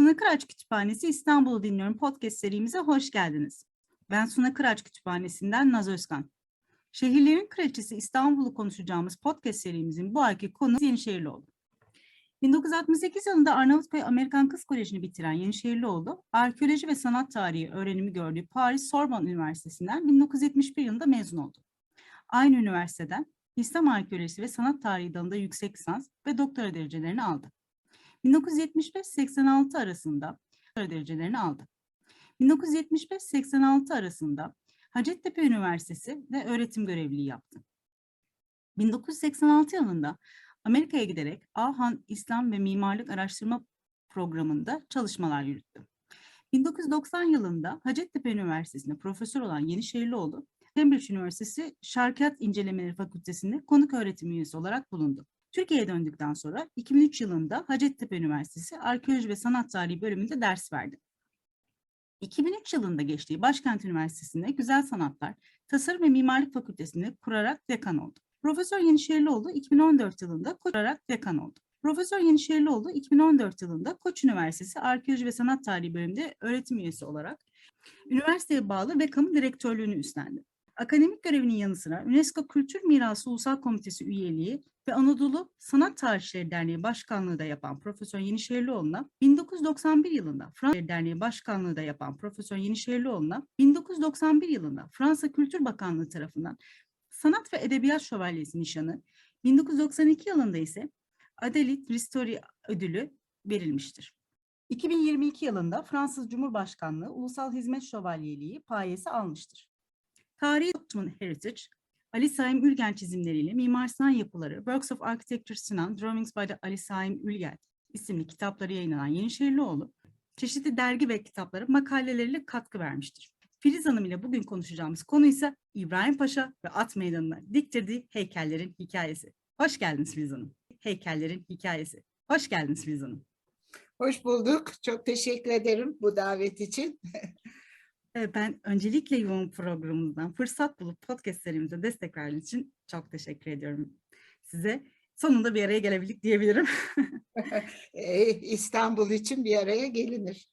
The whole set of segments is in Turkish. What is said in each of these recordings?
Suna Kıraç Kütüphanesi İstanbul'u dinliyorum podcast serimize hoş geldiniz. Ben Suna Kıraç Kütüphanesi'nden Naz Özkan. Şehirlerin Kraliçesi İstanbul'u konuşacağımız podcast serimizin bu ayki konusu Yenişehirlioğlu. 1968 yılında Arnavutköy Amerikan Kız Koleji'ni bitiren Yenişehirlioğlu, arkeoloji ve sanat tarihi öğrenimi gördüğü Paris Sorbonne Üniversitesi'nden 1971 yılında mezun oldu. Aynı üniversiteden İslam arkeolojisi ve sanat tarihi dalında yüksek lisans ve doktora derecelerini aldı. 1975-86 arasında doktora derecelerini aldı. 1975-86 arasında Hacettepe Üniversitesi ve öğretim görevliliği yaptı. 1986 yılında Amerika'ya giderek Ahan İslam ve Mimarlık Araştırma Programı'nda çalışmalar yürüttü. 1990 yılında Hacettepe Üniversitesi'nde profesör olan Yenişehirlioğlu, Cambridge Üniversitesi Şarkiyat İncelemeleri Fakültesi'nde konuk öğretim üyesi olarak bulundu. Türkiye'ye döndükten sonra 2003 yılında Hacettepe Üniversitesi Arkeoloji ve Sanat Tarihi bölümünde ders verdi. 2003 yılında geçtiği Başkent Üniversitesi'nde Güzel Sanatlar, Tasarım ve Mimarlık Fakültesi'nde kurarak dekan oldu. Profesör Yenişehirlioğlu 2014 yılında kurarak dekan oldu. Profesör Yenişehirlioğlu 2014 yılında Koç Üniversitesi Arkeoloji ve Sanat Tarihi bölümünde öğretim üyesi olarak üniversiteye bağlı ve kamu direktörlüğünü üstlendi. Akademik görevinin yanı sıra UNESCO Kültür Mirası Ulusal Komitesi üyeliği ve Anadolu Sanat Tarihçileri Derneği Başkanlığı da yapan Profesör Yenişehirlioğlu'na 1991 yılında Fransa Derneği Başkanlığı da yapan Profesör Yenişehirlioğlu'na 1991 yılında Fransa Kültür Bakanlığı tarafından Sanat ve Edebiyat Şövalyesi nişanı, 1992 yılında ise Adelit Ristori ödülü verilmiştir. 2022 yılında Fransız Cumhurbaşkanlığı Ulusal Hizmet Şövalyeliği payesi almıştır. Tarihi Ottoman Heritage, Ali Saim Ülgen çizimleriyle Mimar Sinan Yapıları, Works of Architecture Sinan, Drawings by the Ali Saim Ülgen isimli kitapları yayınlanan Yenişehirlioğlu, çeşitli dergi ve kitaplara makaleleriyle katkı vermiştir. Filiz Hanım ile bugün konuşacağımız konu ise İbrahim Paşa ve At Meydanı'na diktirdiği heykellerin hikayesi. Hoş geldiniz Filiz Hanım. Heykellerin hikayesi. Hoş geldiniz Filiz Hanım. Hoş bulduk. Çok teşekkür ederim bu davet için. Ben öncelikle yoğun programımızdan fırsat bulup podcast serimize destek verdiğiniz için çok teşekkür ediyorum size. Sonunda bir araya gelebildik diyebilirim. İstanbul için bir araya gelinir.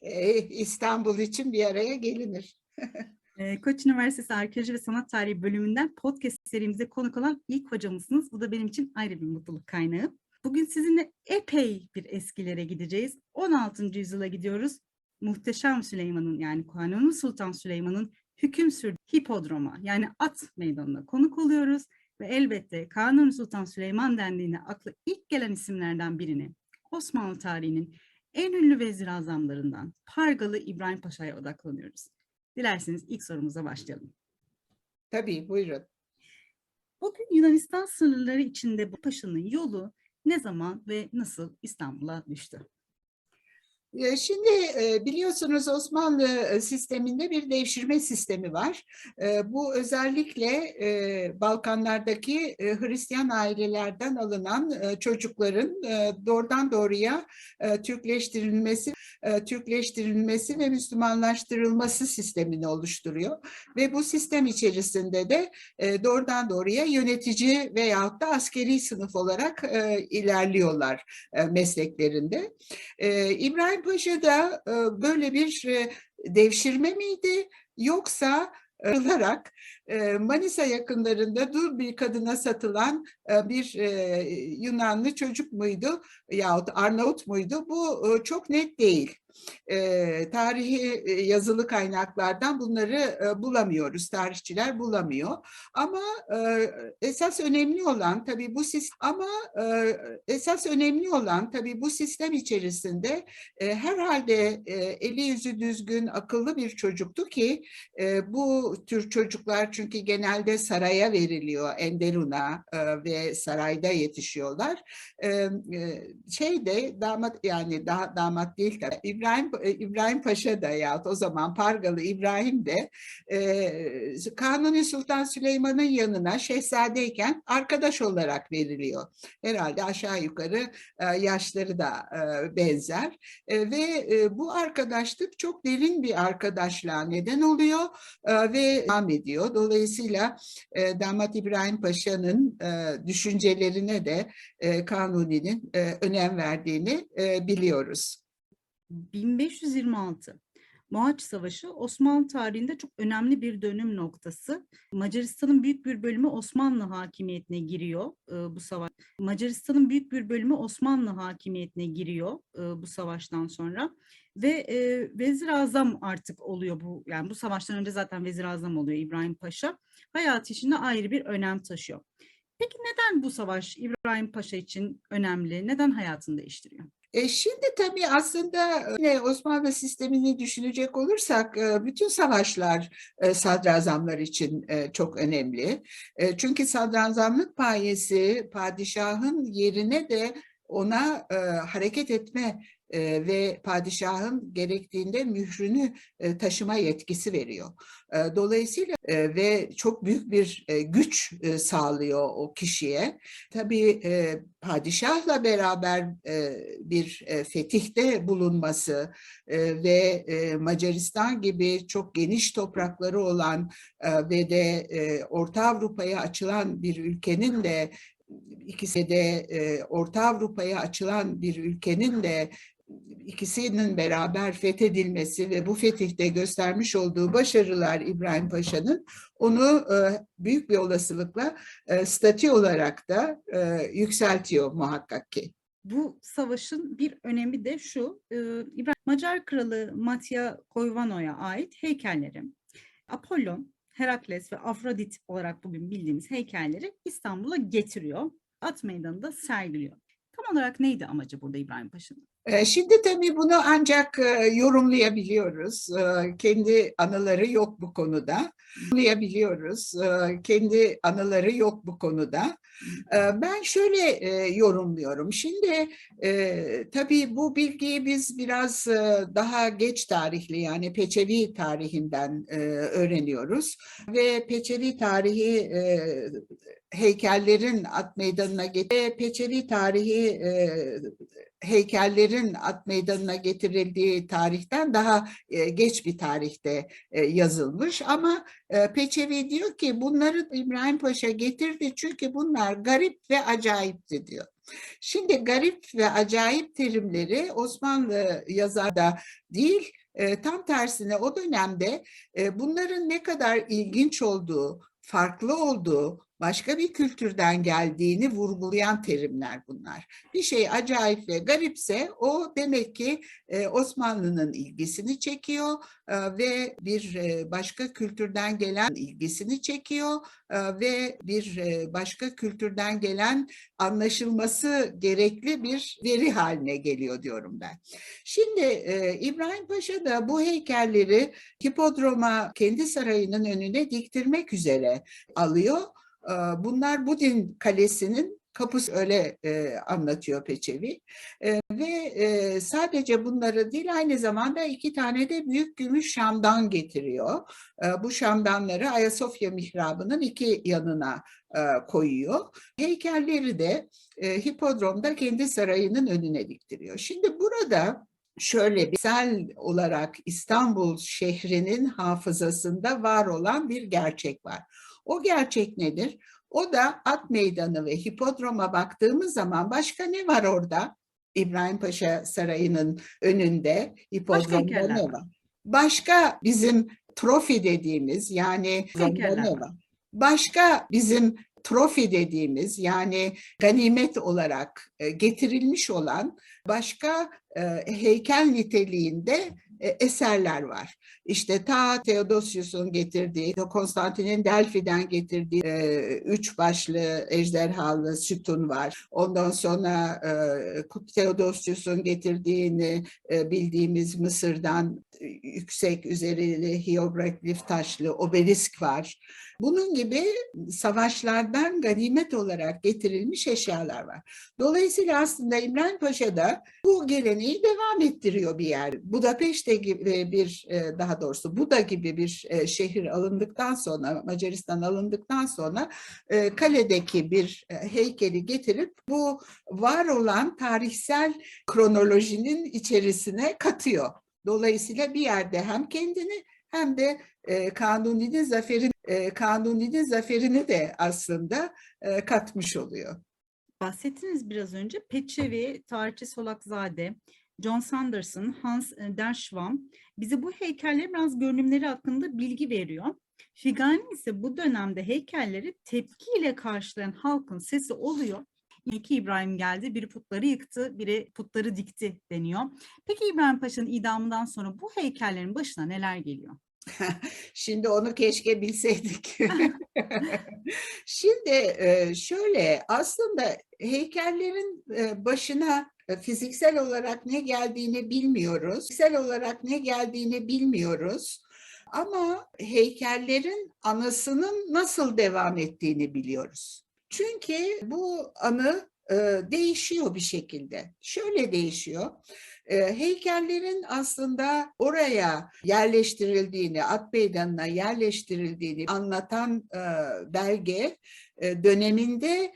İstanbul için bir araya gelinir. Koç Üniversitesi Arkeoloji ve Sanat Tarihi bölümünden podcast serimize konuk olan ilk hocamızsınız. Bu da benim için ayrı bir mutluluk kaynağı. Bugün sizinle epey bir eskilere gideceğiz. 16. yüzyıla gidiyoruz. Muhteşem Süleyman'ın yani Kanuni Sultan Süleyman'ın hüküm sürdüğü hipodroma yani at meydanına konuk oluyoruz. Ve elbette Kanuni Sultan Süleyman dendiğinde akla ilk gelen isimlerden birini Osmanlı tarihinin en ünlü vezir azamlarından Pargalı İbrahim Paşa'ya odaklanıyoruz. Dilerseniz ilk sorumuza başlayalım. Tabii buyurun. Bugün Yunanistan sınırları içinde bu paşanın yolu ne zaman ve nasıl İstanbul'a düştü? Ee, Şimdi e, biliyorsunuz Osmanlı e, sisteminde bir devşirme sistemi var. E, Bu özellikle e, Balkanlardaki Hristiyan ailelerden alınan çocukların doğrudan doğruya Türkleştirilmesi, Türkleştirilmesi ve Müslümanlaştırılması sistemini oluşturuyor. Ve bu sistem içerisinde de doğrudan doğruya yönetici veyahut da askeri sınıf olarak ilerliyorlar mesleklerinde. Ee, İbrahim Paşa da e, böyle bir e, devşirme miydi yoksa e, olarak e, Manisa yakınlarında dul bir kadına satılan bir Yunanlı çocuk muydu yahut Arnavut muydu? Bu çok net değil. E, tarihi e, yazılı kaynaklardan bunları e, bulamıyoruz, tarihçiler bulamıyor. Ama e, esas önemli olan tabii bu sistem ama e, esas önemli olan tabii bu sistem içerisinde e, herhalde e, eli yüzü düzgün, akıllı bir çocuktu ki e, bu tür çocuklar çünkü genelde saraya veriliyor, Enderun'a e, ve sarayda yetişiyorlar. E, e, şeyde damat yani daha damat değil tabii İbrahim e, İbrahim Paşa da yahut o zaman Pargalı İbrahim de e, Kanuni Sultan Süleyman'ın yanına şehzadeyken arkadaş olarak veriliyor. Herhalde aşağı yukarı e, yaşları da e, benzer E, ve e, bu arkadaşlık çok derin bir arkadaşlığa neden oluyor e, ve devam ediyor. Dolayısıyla e, Damat İbrahim Paşa'nın e, düşüncelerine de e, Kanuni'nin e, önem verdiğini e, biliyoruz. 1526 Mohaç Savaşı Osmanlı tarihinde çok önemli bir dönüm noktası. Macaristan'ın büyük bir bölümü Osmanlı hakimiyetine giriyor e, bu savaş. Macaristan'ın büyük bir bölümü Osmanlı hakimiyetine giriyor e, bu savaştan sonra ve e, Vezir Azam artık oluyor bu yani bu savaştan önce zaten Vezir Azam oluyor İbrahim Paşa. Hayatı içinde ayrı bir önem taşıyor. Peki neden bu savaş İbrahim Paşa için önemli? Neden hayatını değiştiriyor? E şimdi tabii aslında yine Osmanlı sistemini düşünecek olursak e, bütün savaşlar e, sadrazamlar için e, çok önemli. E, Çünkü sadrazamlık payesi padişahın yerine de ona e, hareket etme e, ve padişahın gerektiğinde mührünü e, taşıma yetkisi veriyor. E, Dolayısıyla ve çok büyük bir güç sağlıyor o kişiye. Tabii padişahla beraber bir fetihte bulunması ve Macaristan gibi çok geniş toprakları olan ve de Orta Avrupa'ya açılan bir ülkenin de ikisi de e, Orta Avrupa'ya açılan bir ülkenin de ikisinin beraber fethedilmesi ve bu fetihte göstermiş olduğu başarılar İbrahim Paşa'nın onu e, büyük bir olasılıkla e, statü olarak da e, yükseltiyor muhakkak ki. Bu savaşın bir önemi de şu, İbrahim Macar kralı Matya Koivano'ya ait heykelleri. Apollon, Herakles ve Afrodit olarak bugün bildiğimiz heykelleri İstanbul'a getiriyor. At meydanında sergiliyor. Tam olarak neydi amacı burada İbrahim Paşa'nın? E, Şimdi tabii bunu ancak e, yorumlayabiliyoruz. E, Kendi anıları yok bu konuda. Yorumlayabiliyoruz. E, Kendi anıları yok bu konuda. Ben şöyle e, yorumluyorum. Şimdi e, tabii bu bilgiyi biz biraz daha geç tarihli yani Peçevi tarihinden öğreniyoruz. Ve Peçevi tarihi heykellerin at meydanına getirdi. Peçevi tarihi heykellerin at meydanına getirildiği tarihten daha e, geç bir tarihte e, yazılmış ama e, Peçevi diyor ki bunları İbrahim Paşa getirdi çünkü bunlar garip ve acayipti diyor. Şimdi garip ve acayip terimleri Osmanlı yazarda değil tam tersine o dönemde bunların ne kadar ilginç olduğu, farklı olduğu, başka bir kültürden geldiğini vurgulayan terimler bunlar. Bir şey acayip ve garipse o demek ki e, Osmanlı'nın ilgisini çekiyor e, ve bir e, başka kültürden gelen ilgisini çekiyor ve bir başka kültürden gelen anlaşılması gerekli bir veri haline geliyor diyorum ben. Şimdi İbrahim Paşa da bu heykelleri hipodroma kendi sarayının önüne diktirmek üzere alıyor. E, Bunlar Budin Kalesi'nin kapısı öyle e, anlatıyor Peçevi. E, ve e, sadece bunları değil aynı zamanda iki tane de büyük gümüş şamdan getiriyor. E, bu şamdanları Ayasofya mihrabının iki yanına e, koyuyor. Heykelleri de e, hipodromda kendi sarayının önüne diktiriyor. Şimdi burada şöyle bir sel olarak İstanbul şehrinin hafızasında var olan bir gerçek var. O gerçek nedir? O da at meydanı ve hipodroma baktığımız zaman başka ne var orada? İbrahim Paşa Sarayı'nın önünde hipodromda ne var. Başka bizim trofi dediğimiz yani ne var? Başka bizim trofi dediğimiz yani ganimet olarak e, getirilmiş olan başka e, heykel niteliğinde eserler var. İşte ta Theodosius'un getirdiği, Konstantin'in Delphi'den getirdiği e, üç başlı ejderhalı sütun var. Ondan sonra e, Theodosius'un getirdiğini e, bildiğimiz Mısır'dan e, yüksek üzerili hieroglif taşlı obelisk var. Bunun gibi savaşlardan ganimet olarak getirilmiş eşyalar var. Dolayısıyla aslında İbrahim Paşa da bu geleneği devam ettiriyor bir yer. Budapeşte gibi bir e, daha doğrusu Buda gibi bir e, şehir alındıktan sonra Macaristan alındıktan sonra e, kaledeki bir heykeli getirip bu var olan tarihsel kronolojinin içerisine katıyor. Dolayısıyla bir yerde hem kendini hem de e, Kanuni'nin zaferini e, Kanuni'nin zaferini de aslında e, katmış oluyor. Bahsettiniz biraz önce Peçevi, tarihçi Solakzade, John Sanderson, Hans Derschwam bize bu heykellerin biraz görünümleri hakkında bilgi veriyor. Figani ise bu dönemde heykelleri tepkiyle karşılayan halkın sesi oluyor. İki İbrahim geldi, biri putları yıktı, biri putları dikti deniyor. Peki İbrahim Paşa'nın idamından sonra bu heykellerin başına neler geliyor? Şimdi onu keşke bilseydik. Şimdi e, şöyle aslında heykellerin e, başına e, fiziksel olarak ne geldiğini bilmiyoruz. Fiziksel olarak ne geldiğini bilmiyoruz. Ama heykellerin anısının nasıl devam ettiğini biliyoruz. Çünkü bu anı değişiyor bir şekilde. Şöyle değişiyor. Heykellerin aslında oraya yerleştirildiğini, at meydanına yerleştirildiğini anlatan belge döneminde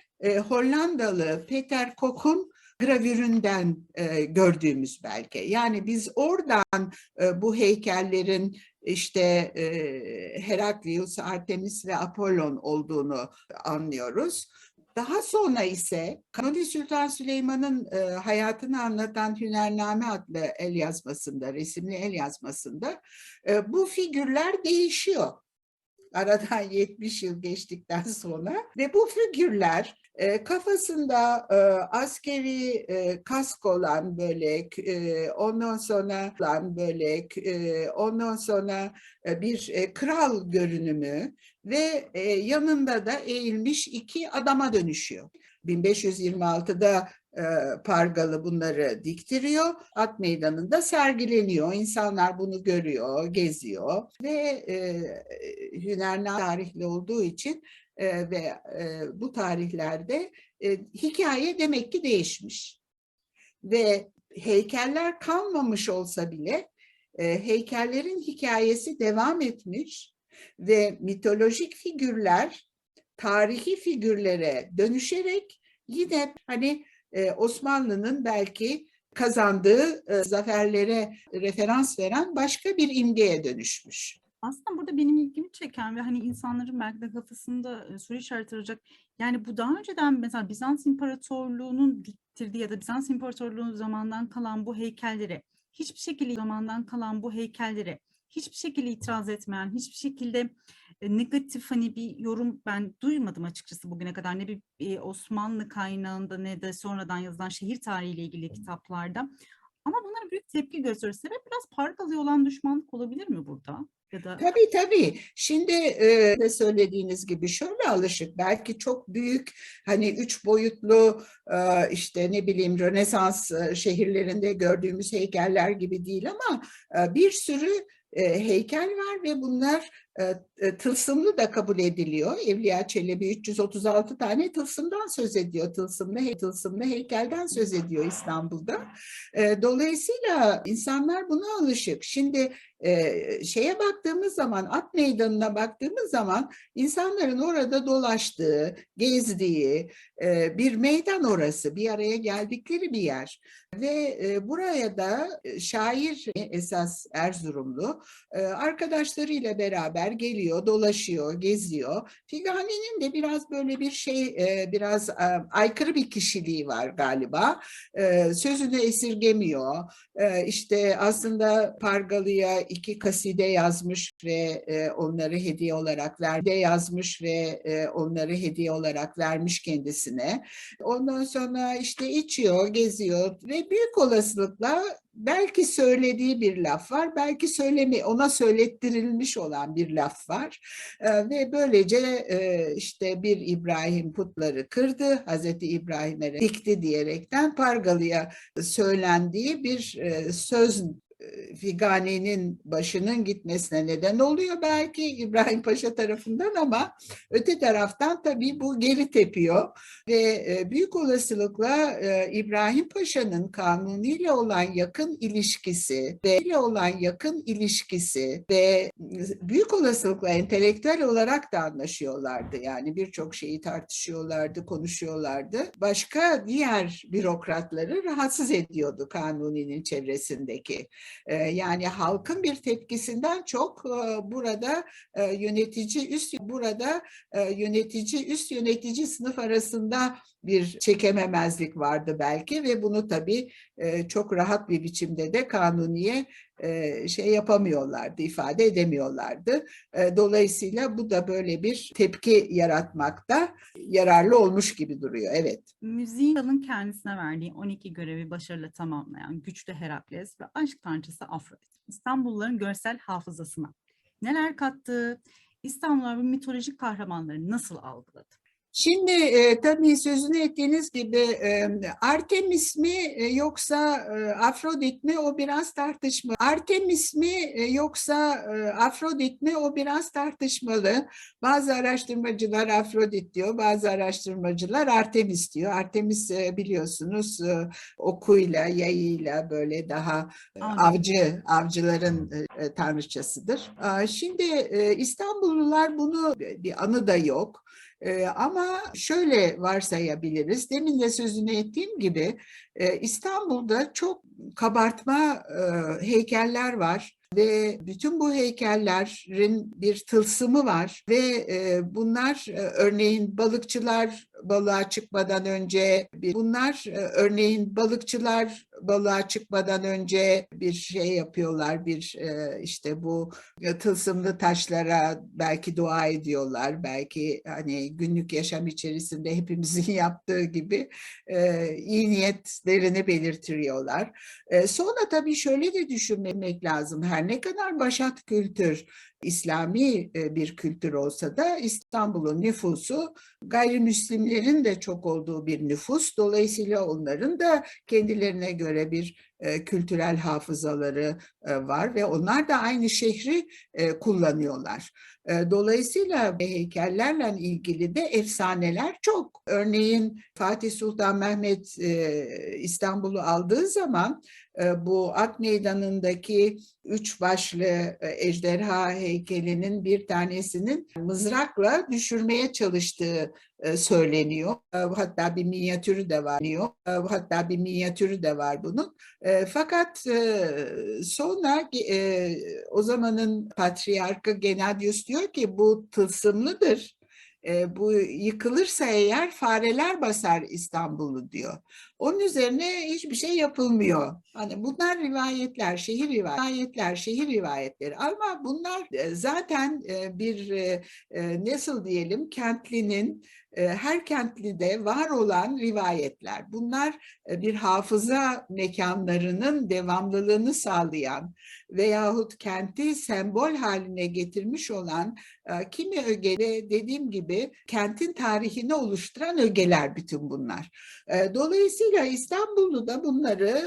Hollandalı Peter Koch'un gravüründen e, gördüğümüz belge. Yani biz oradan e, bu heykellerin işte e, Heraklius, Artemis ve Apollon olduğunu anlıyoruz. Daha sonra ise Kanuni Sultan Süleyman'ın e, hayatını anlatan Hünername adlı el yazmasında, resimli el yazmasında e, bu figürler değişiyor. Aradan 70 yıl geçtikten sonra ve bu figürler e, kafasında e, askeri e, kask olan böyle e, ondan sonra olan böyle e, ondan sonra e, bir e, kral görünümü ve e, yanında da eğilmiş iki adama dönüşüyor. 1526'da e, Pargalı bunları diktiriyor. At meydanında sergileniyor. İnsanlar bunu görüyor, geziyor ve e, Hünerna tarihli olduğu için e, ve e, bu tarihlerde e, hikaye demek ki değişmiş. Ve heykeller kalmamış olsa bile e, heykellerin hikayesi devam etmiş ve mitolojik figürler tarihi figürlere dönüşerek yine hani e, Osmanlı'nın belki kazandığı e, zaferlere referans veren başka bir imgeye dönüşmüş. Aslında burada benim ilgimi çeken ve hani insanların belki de kafasında e, soru işareti arayacak. Yani bu daha önceden mesela Bizans İmparatorluğu'nun diktirdiği ya da Bizans İmparatorluğu zamandan kalan bu heykelleri, hiçbir şekilde zamandan kalan bu heykelleri hiçbir şekilde itiraz etmeyen, hiçbir şekilde e, negatif hani bir yorum ben duymadım açıkçası bugüne kadar ne bir Osmanlı kaynağında ne de sonradan yazılan şehir tarihiyle ilgili kitaplarda. Ama bunlara büyük tepki gösteriyor. Sebep biraz pargalı olan düşmanlık olabilir mi burada? Ya da... Tabii tabii. Şimdi e, de söylediğiniz gibi şöyle alışık. Belki çok büyük hani üç boyutlu e, işte ne bileyim Rönesans e, şehirlerinde gördüğümüz heykeller gibi değil ama e, bir sürü e, heykel var ve bunlar tılsımlı da kabul ediliyor. Evliya Çelebi 336 tane tılsımdan söz ediyor. Tılsımlı, he, tılsımlı heykelden söz ediyor İstanbul'da. E, dolayısıyla insanlar buna alışık. Şimdi e, şeye baktığımız zaman, at meydanına baktığımız zaman insanların orada dolaştığı, gezdiği e, bir meydan orası. Bir araya geldikleri bir yer. Ve e, buraya da şair esas Erzurumlu arkadaşlarıyla beraber geliyor, dolaşıyor, geziyor. Figani'nin de biraz böyle bir şey, biraz aykırı bir kişiliği var galiba. Sözünü esirgemiyor. İşte aslında Pargalı'ya iki kaside yazmış ve onları hediye olarak verdi yazmış ve onları hediye olarak vermiş kendisine. Ondan sonra işte içiyor, geziyor ve büyük olasılıkla belki söylediği bir laf var, belki söylemi ona söylettirilmiş olan bir laf var. E, ve böylece e, işte bir İbrahim putları kırdı, Hazreti İbrahim'e dikti diyerekten Pargalı'ya söylendiği bir e, söz Figani'nin başının gitmesine neden oluyor belki İbrahim Paşa tarafından ama öte taraftan tabii bu geri tepiyor ve e, büyük olasılıkla e, İbrahim Paşa'nın Kanuni ile olan yakın ilişkisi ve ile olan yakın ilişkisi ve büyük olasılıkla entelektüel olarak da anlaşıyorlardı. Yani birçok şeyi tartışıyorlardı, konuşuyorlardı. Başka diğer bürokratları rahatsız ediyordu Kanuni'nin çevresindeki. Yani halkın bir tepkisinden çok burada yönetici üst burada yönetici üst yönetici sınıf arasında bir çekememezlik vardı belki ve bunu tabii çok rahat bir biçimde de kanuniye şey yapamıyorlardı, ifade edemiyorlardı. Dolayısıyla bu da böyle bir tepki yaratmakta yararlı olmuş gibi duruyor. Evet. Müziğin kralın kendisine verdiği 12 görevi başarıyla tamamlayan güçlü Herakles ve aşk tanrıçası Afrodit, İstanbulluların görsel hafızasına neler kattı? İstanbullular bu mitolojik kahramanları nasıl algıladı? Şimdi e, tabii sözünü ettiğiniz gibi e, Artemis mi e, yoksa e, Afrodit mi o biraz tartışmalı. Artemis mi e, yoksa e, Afrodit mi o biraz tartışmalı. Bazı araştırmacılar Afrodit diyor, bazı araştırmacılar Artemis diyor. Artemis e, biliyorsunuz e, okuyla, yayıyla böyle daha e, Avcı. avcı, avcıların e, e, tanrıçasıdır. Aa, Şimdi e, İstanbullular bunu bir anı da yok. Ee, ama şöyle varsayabiliriz, demin de sözünü ettiğim gibi e, İstanbul'da çok kabartma e, heykeller var ve bütün bu heykellerin bir tılsımı var ve e, bunlar e, örneğin balıkçılar balığa çıkmadan önce bir, bunlar e, örneğin balıkçılar balığa çıkmadan önce bir şey yapıyorlar bir işte bu tılsımlı taşlara belki dua ediyorlar belki hani günlük yaşam içerisinde hepimizin yaptığı gibi iyi niyetlerini belirtiyorlar. Sonra tabii şöyle de düşünmemek lazım her ne kadar başat kültür İslami e, bir kültür olsa da İstanbul'un nüfusu gayrimüslimlerin de çok olduğu bir nüfus. Dolayısıyla onların da kendilerine göre bir e, kültürel hafızaları e, var ve onlar da aynı şehri kullanıyorlar. Dolayısıyla heykellerle ilgili de efsaneler çok. Örneğin Fatih Sultan Mehmet İstanbul'u aldığı zaman bu Ak Meydanı'ndaki üç başlı ejderha heykelinin bir tanesinin mızrakla düşürmeye çalıştığı e, söyleniyor. E, Hatta bir minyatürü de var. diyor. E, Hatta bir minyatürü de var bunun. Fakat sonra o zamanın patriarkı Genadius diyor ki bu tılsımlıdır. E, bu yıkılırsa eğer fareler basar İstanbul'u diyor. Onun üzerine hiçbir şey yapılmıyor. Hani bunlar rivayetler, şehir rivayetler, şehir rivayetleri. Ama bunlar zaten bir nasıl diyelim kentlinin her kentlide var olan rivayetler. Bunlar e, bir hafıza mekanlarının devamlılığını sağlayan veyahut kenti sembol haline getirmiş olan e, kimi ögede dediğim gibi kentin tarihini oluşturan ögeler bütün bunlar. E, Dolayısıyla İstanbul'da da bunları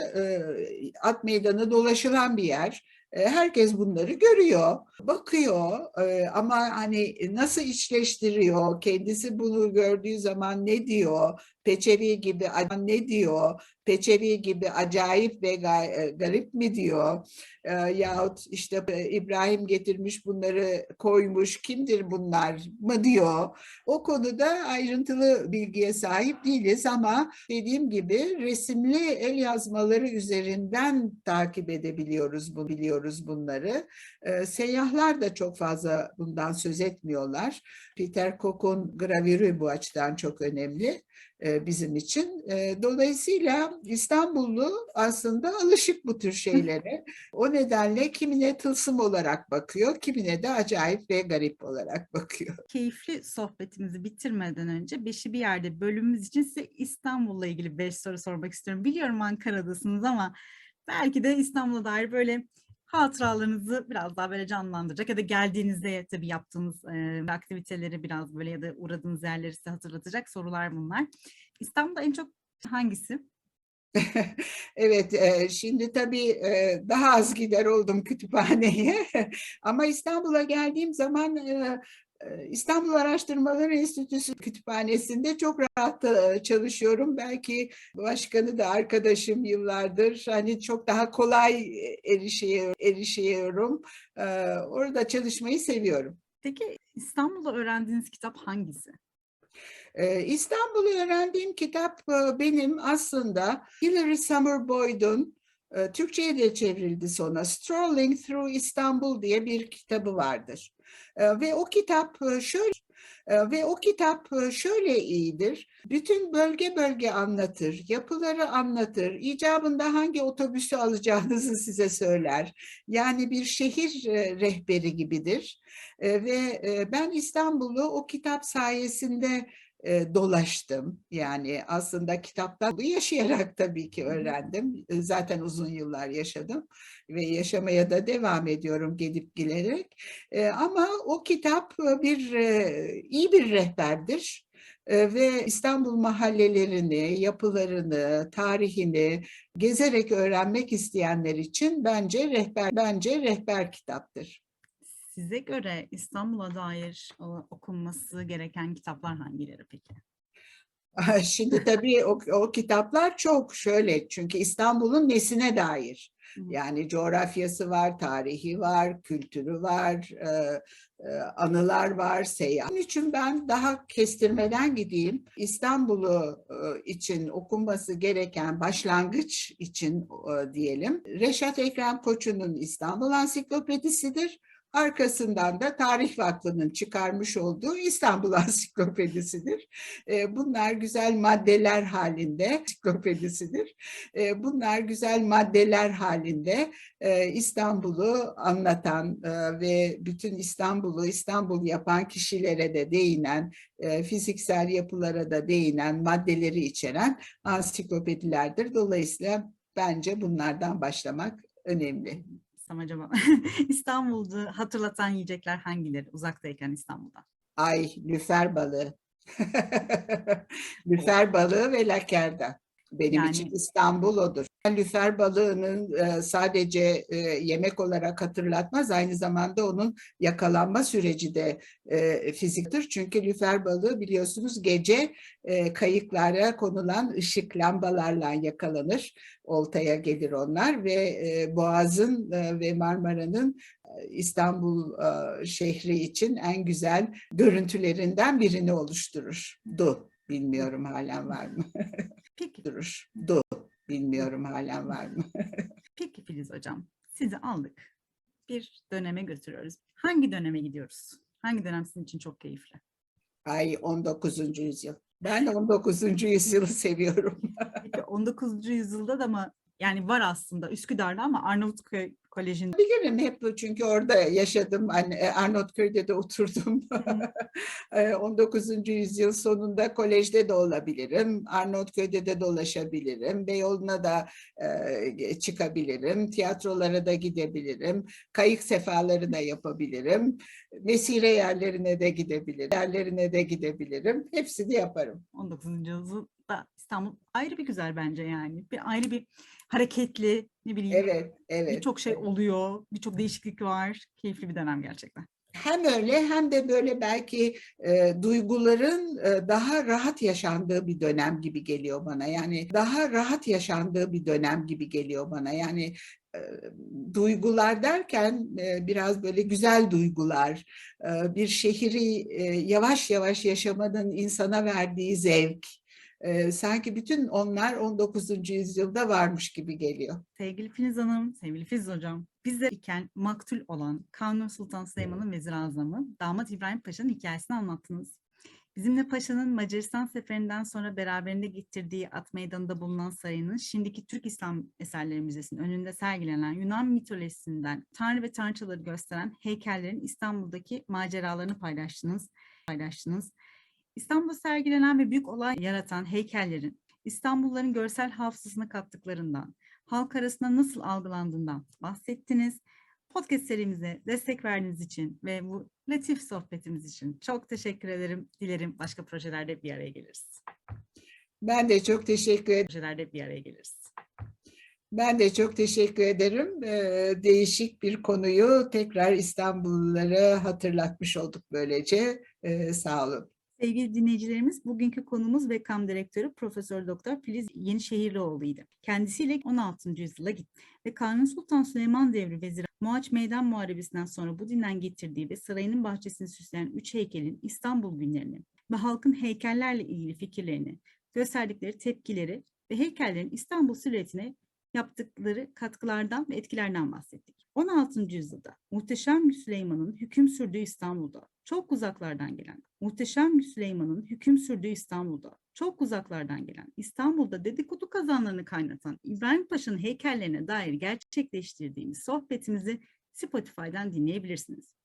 at meydanı dolaşılan bir yer. E, Herkes bunları görüyor, bakıyor. E, ama hani nasıl işleştiriyor, kendisi bunu gördüğü zaman ne diyor, Peçevi gibi ne diyor, Peçevi gibi acayip ve e, garip mi diyor, e, yahut işte e, İbrahim getirmiş bunları koymuş, kimdir bunlar mı diyor. O konuda ayrıntılı bilgiye sahip değiliz ama dediğim gibi resimli el yazmaları üzerinden takip edebiliyoruz bu biliyoruz bunları. E, seyyahlar da çok fazla bundan söz etmiyorlar. Peter Koch'un gravürü bu açıdan çok önemli bizim için. E, Dolayısıyla İstanbullu aslında alışık bu tür şeylere. O nedenle kimine tılsım olarak bakıyor, kimine de acayip ve garip olarak bakıyor. Keyifli sohbetimizi bitirmeden önce Beşi bir yerde bölümümüz için size İstanbul'la ilgili beş soru sormak istiyorum. Biliyorum Ankara'dasınız ama Belki de İstanbul'a dair böyle hatıralarınızı biraz daha böyle canlandıracak ya da geldiğinizde tabii yaptığınız e, aktiviteleri biraz böyle ya da uğradığınız yerleri size hatırlatacak sorular bunlar. İstanbul'da en çok hangisi? Evet, e, şimdi tabii e, daha az gider oldum kütüphaneye ama İstanbul'a geldiğim zaman e, İstanbul Araştırmaları Enstitüsü Kütüphanesi'nde çok rahat e, çalışıyorum. Belki başkanı da arkadaşım yıllardır. Hani çok daha kolay erişiyor, erişiyorum. E, Orada çalışmayı seviyorum. Peki İstanbul'da öğrendiğiniz kitap hangisi? Ee, İstanbul'u öğrendiğim kitap e, benim aslında Hilary Summer Boyd'un e, Türkçe'ye de çevrildi sonra Strolling Through Istanbul diye bir kitabı vardır. E, Ve o kitap e, şöyle e, ve o kitap e, şöyle iyidir. Bütün bölge bölge anlatır, yapıları anlatır, icabında hangi otobüsü alacağınızı size söyler. Yani bir şehir rehberi gibidir. Ve ben İstanbul'u o kitap sayesinde e, dolaştım. Yani aslında kitaptan yaşayarak tabii ki öğrendim. Zaten uzun yıllar yaşadım ve yaşamaya da devam ediyorum gelip gelerek. E, Ama o kitap bir e, iyi bir rehberdir. Ve İstanbul mahallelerini, yapılarını, tarihini gezerek öğrenmek isteyenler için bence rehber bence rehber kitaptır. Size göre İstanbul'a dair okunması gereken kitaplar hangileri peki? Şimdi tabii o, o kitaplar çok şöyle çünkü İstanbul'un nesine dair. Yani coğrafyası var, tarihi var, kültürü var, e, e, anılar var, seyahat. Onun için ben daha kestirmeden gideyim. İstanbul'u e, için okunması gereken başlangıç için e, diyelim. Reşat Ekrem Koçu'nun İstanbul Ansiklopedisidir. Arkasından da Tarih Vakfı'nın çıkarmış olduğu İstanbul Ansiklopedisidir. E, Bunlar güzel maddeler halinde ansiklopedisidir. E, Bunlar güzel maddeler halinde e, İstanbul'u anlatan e, ve bütün İstanbul'u İstanbul yapan kişilere de değinen, e, fiziksel yapılara da değinen maddeleri içeren ansiklopedilerdir. Dolayısıyla bence bunlardan başlamak önemli. Sam acaba İstanbul'da hatırlatan yiyecekler hangileri uzaktayken İstanbul'da? Ay, lüfer balığı. lüfer balığı ve lakerda. Benim Yani- için İstanbul odur. Lüfer balığının e, sadece e, yemek olarak hatırlatmaz, aynı zamanda onun yakalanma süreci de e, fiziktir. Çünkü lüfer balığı biliyorsunuz gece kayıklara konulan ışık lambalarla yakalanır. Oltaya gelir onlar ve Boğaz'ın ve Marmara'nın İstanbul şehri için en güzel görüntülerinden birini oluşturur. Du. Bilmiyorum halen var mı? Peki, Durur. Du. Bilmiyorum halen var mı? peki Filiz Hocam. Sizi aldık. Bir döneme götürüyoruz. Hangi döneme gidiyoruz? Hangi dönem sizin için çok keyifli? Ay 19. yüzyıl. Ben 19. yüzyılı seviyorum. Peki 19. yüzyılda da mı yani var aslında Üsküdar'da ama Arnavutköy Koleji'nde Bilirim hep çünkü orada yaşadım. Hani Arnavutköy'de de oturdum. E, 19. yüzyıl sonunda kolejde de olabilirim. Arnavutköy'de de dolaşabilirim. Beyoğlu'na da e, çıkabilirim. Tiyatrolara da gidebilirim. Kayık sefaları da yapabilirim. Mesire yerlerine de gidebilirim. Yerlerine de gidebilirim. Hepsini yaparım. 19. yüzyılda İstanbul ayrı bir güzel bence yani. Bir ayrı bir hareketli ne bileyim Evet, evet. birçok şey oluyor. Birçok değişiklik var. Keyifli bir dönem gerçekten. hem öyle hem de böyle belki e, duyguların e, daha rahat yaşandığı bir dönem gibi geliyor bana. Yani daha rahat yaşandığı bir dönem gibi geliyor bana. Yani duygular derken e, biraz böyle güzel duygular, e, bir şehri e, yavaş yavaş yaşamanın insana verdiği zevk. E, sanki bütün onlar 19. yüzyılda varmış gibi geliyor. Sevgili Filiz Hanım, sevgili Filiz Hocam, bize iken maktul olan Kanuni Sultan Süleyman'ın Vezir Azamı Damat İbrahim Paşa'nın hikayesini anlattınız. Bizimle Paşa'nın Macaristan seferinden sonra beraberinde getirdiği at meydanında bulunan sarayının şimdiki Türk İslam Eserleri Müzesi'nin önünde sergilenen Yunan mitolojisinden tanrı ve tanrıçaları gösteren heykellerin İstanbul'daki maceralarını paylaştınız. paylaştınız. İstanbul'da sergilenen ve büyük olay yaratan heykellerin İstanbulluların görsel hafızasına kattıklarından, halk arasında nasıl algılandığından bahsettiniz. Podcast serimize destek verdiğiniz için ve bu latif sohbetimiz için çok teşekkür ederim. Dilerim başka projelerde bir araya geliriz. Ben de çok teşekkür ederim. Projelerde bir araya geliriz. Ben de çok teşekkür ederim. Ee, değişik bir konuyu tekrar İstanbullulara hatırlatmış olduk böylece. Ee, sağ olun. Sevgili dinleyicilerimiz, bugünkü konumuz ve kam direktörü Profesör Doktor Filiz Yenişehirlioğlu'ydu. Kendisiyle 16. yüzyıla gitti ve Kanuni Sultan Süleyman Devri Veziri Muaç Meydan Muharebesi'nden sonra bu dinden getirdiği ve sarayının bahçesini süsleyen üç heykelin İstanbul günlerini ve halkın heykellerle ilgili fikirlerini, gösterdikleri tepkileri ve heykellerin İstanbul silüetine yaptıkları katkılardan ve etkilerden bahsettik. 16. yüzyılda Muhteşem Süleyman'ın hüküm sürdüğü İstanbul'da çok uzaklardan gelen Muhteşem Süleyman'ın hüküm sürdüğü İstanbul'da çok uzaklardan gelen İstanbul'da dedikodu kazanlarını kaynatan İbrahim Paşa'nın heykellerine dair gerçekleştirdiğimiz sohbetimizi Spotify'dan dinleyebilirsiniz.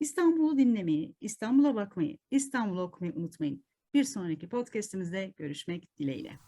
İstanbul'u dinlemeyi, İstanbul'a bakmayı, İstanbul'u okumayı unutmayın. Bir sonraki podcast'imizde görüşmek dileğiyle.